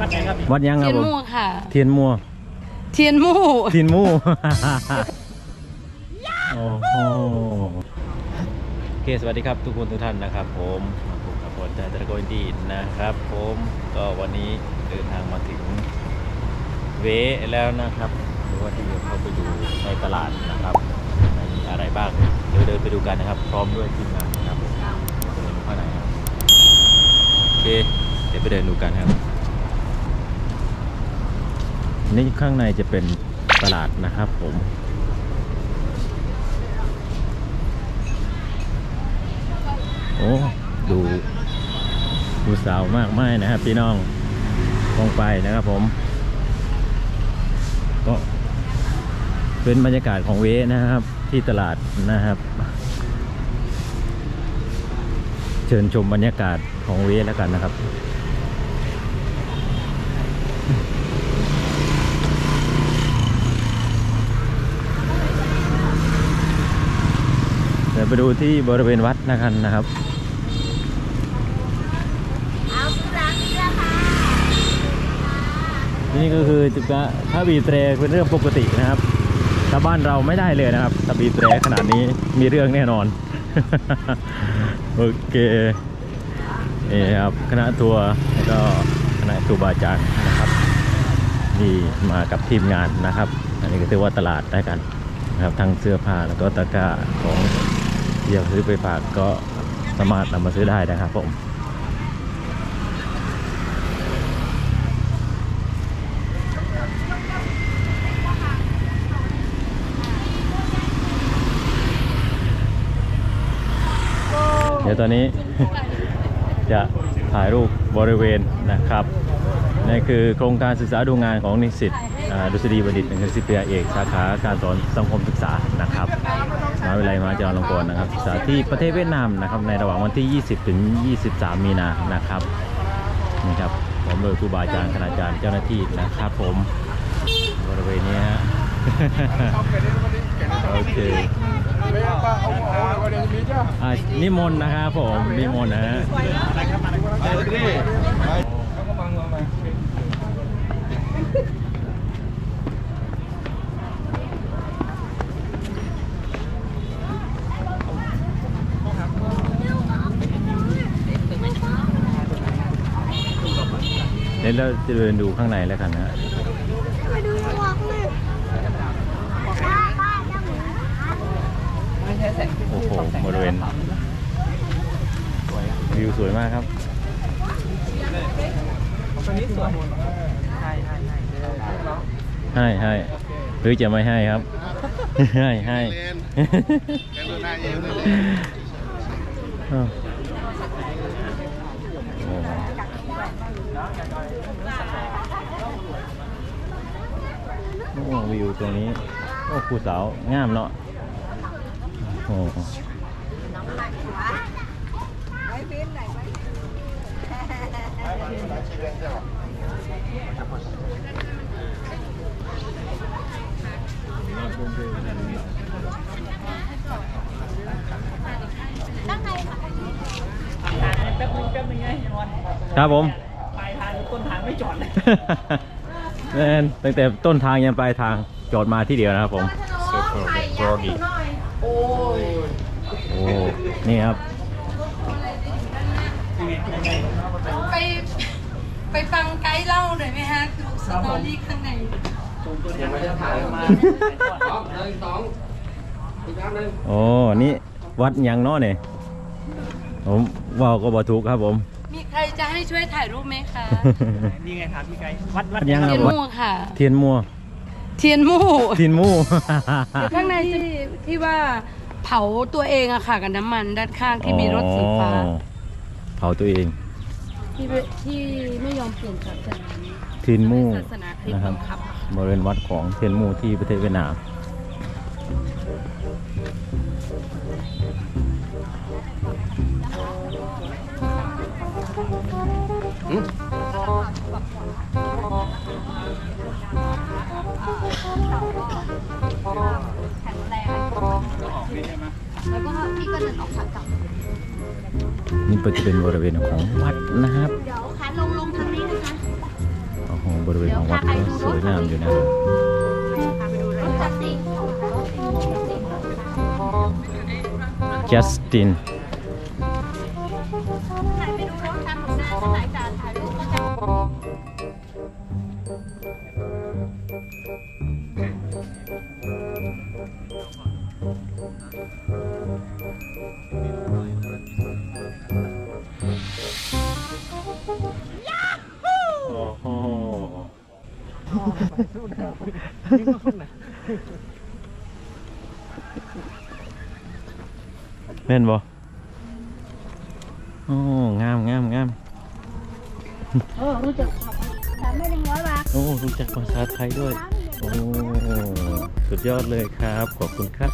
วัดไหนครับวัดยังคเทีรับยนผมมู่ค่ะ เทียนมัวเทียนมู่เทียนมู่ โอ้โหโอเคสวัสดีครับทุกคนทุกท่านนะครับผมมาพบกับผมจากตะโกนดีนะครับ ผมก็วันนี้เดินทางมาถึงเวแล้วนะครับหรือว่าที่เข้าไปดูในตลาดนะครับมีอะไรบ้างเดี๋ยวเดินไปดูกันนะครับ พร้อมด้วยทีมงานนะครับผมเดินข้างในครับโอเคเดี๋ยวไปเดินดูกันครับ นี่ข้างในจะเป็นตลาดนะครับผม โอ้ดูดูสาวมากมายนะครับพี่น้องมองไปนะครับผม ก็เป็นบรรยากาศของเวนะครับ ที่ตลาดนะครับ เชิญชมบรรยากาศของเวแล้วกันนะครับ ยวไปดูที่บริเวณวัดนะครับนะครับนี่ก็คือจุกะถ้าบีบแตรเป็นเรื่องปกตินะครับถ้าบ้านเราไม่ได้เลยนะครับถ้าบีบแตรขนาดนี้มีเรื่องแน่นอน โอเคนี่ครับคณะทัวร์แล้วก็คณะครูบาอาจารย์นะครับนี่มากับทีมงานนะครับ อันนี้ก็ถือว่าตลาดได้กันนะครับทั้งเสื้อผ้าแล้วก็ตะกร้าของ อยากซื้อไปฝากก็สามารถนำมาซื้อได้นะครับผมเดี๋ยวตอนนี้จะถ่ายรูปบริเวณนะครับ นี่คือโครงการศึกษาดูงานของนิสิตอ่าดุษฎีบัณฑิตเป็นสิปีเอกสาขาการสอนสังคมศึกษานะครับมหาวิทยาลัยมหาจุฬาลงกรณ์นะครับศึกษาที่ประเทศเวียดนามนะครับในระหว่างวันที่ 20 ถึง 23 มีนานะครับนี่ครับผมโดยครูบาอาจารย์คณาจารย์เจ้าหน้าที่นะครับผมบริเวณนี้ฮะโอเคอ่านิมนต์นะครับผมนิมนต์นะฮะ เดี๋ยวเราจะเดินดูข้างในแล้วกันนะมาดูหมวกหน่อยป้าป้าหมุนโอ้โหบริเวณวิวสวยมากครับ ให้ให้หรือจะไม่ให้ครับ ให้ให้อ้าวโอ้โอ้วิวตรงนี้ โอ้ภูสาวงามเนาะโอ้ ตั้งไงค่ะ แป๊บนึงแป๊บนึงไงวัน ครับผม ปลายทางต้นทางไม่จอดเลยแน่นตั้งแต่ต้นทางยันปลายทางจอดมาที่เดียวนะครับผมโอ้ยโอ้นี่ครับ ไปไปฟังไกด์เล่าหน่อยไหมฮะดูสตอรี่ข้างในยังไม่ได้ถ่ายมาโอ้นี่วัดยังเนาะเนี่ยผมว่าวก็บอถูกครับผม มีใครจะให้ช่วยถ่ายรูปไหมคะ นี่ไงถามพี่ไกด์วัดวัดยังเทียนวัดมู่ค่ะ เทียนมัว เทียนมู่เทียนมู่อยู่ ข้างในที่ที่ว่าเผาตัวเองอะค่ะกับน้ำมันด้านข้างที่มีรถสีฟ้าอ๋อเผาตัวเองที่ไม่ที่ไม่ยอมเปลี่ยนศาสนาเทียนมู่ศาสนาคริสนะต์ครับบังคับอะค่ะบริเวณวัดของเทียนมู่ที่ประเทศเวียดนาม แล้วก็พี่ก็เดินออกขากลับ นี่ก็จะเป็นบริเวณของวัดนะครับเดี๋ยวคันลงลงทางนี้นะคะบริเวณของวัดก็สวยงามอยู่นะครับจัดสิจัสติน รูปก็จะแม่นบ่ โอ้งามงามงามทำไม่ได้ร้อยบาทโอ้รู้จักภาษาไทยด้วย โอ้ สุดยอดเลยครับ ขอบคุณครับ